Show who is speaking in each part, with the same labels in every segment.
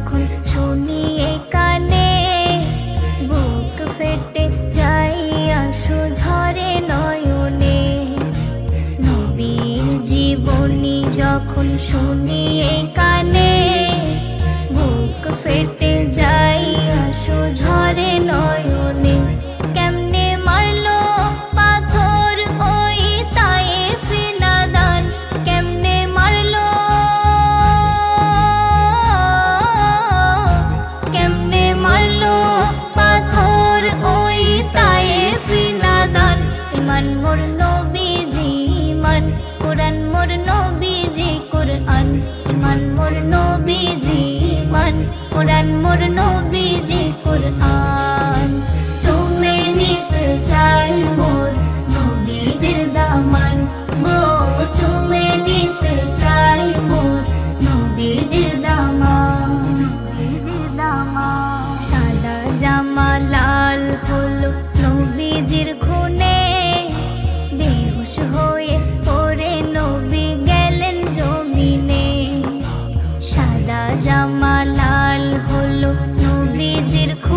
Speaker 1: যখন শুনি কানে বুক ফেটে যাই আশু ঝরে নয়নে, নবীর জীবনী যখন শুনি কানে বুক ফেটে into the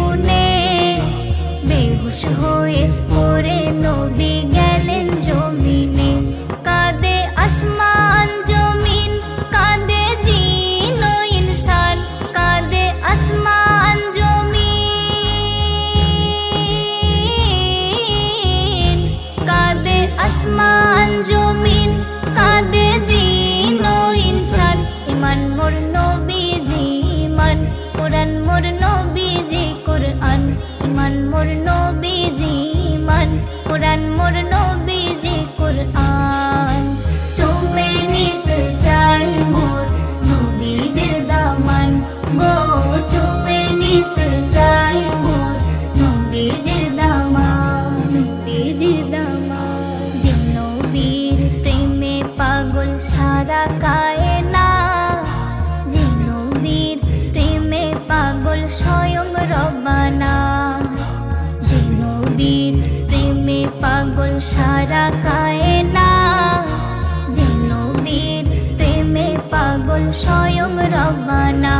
Speaker 1: পাগল সারা কায়ে না। যেন বীর প্রেমে পাগল স্বয়ং রবানা।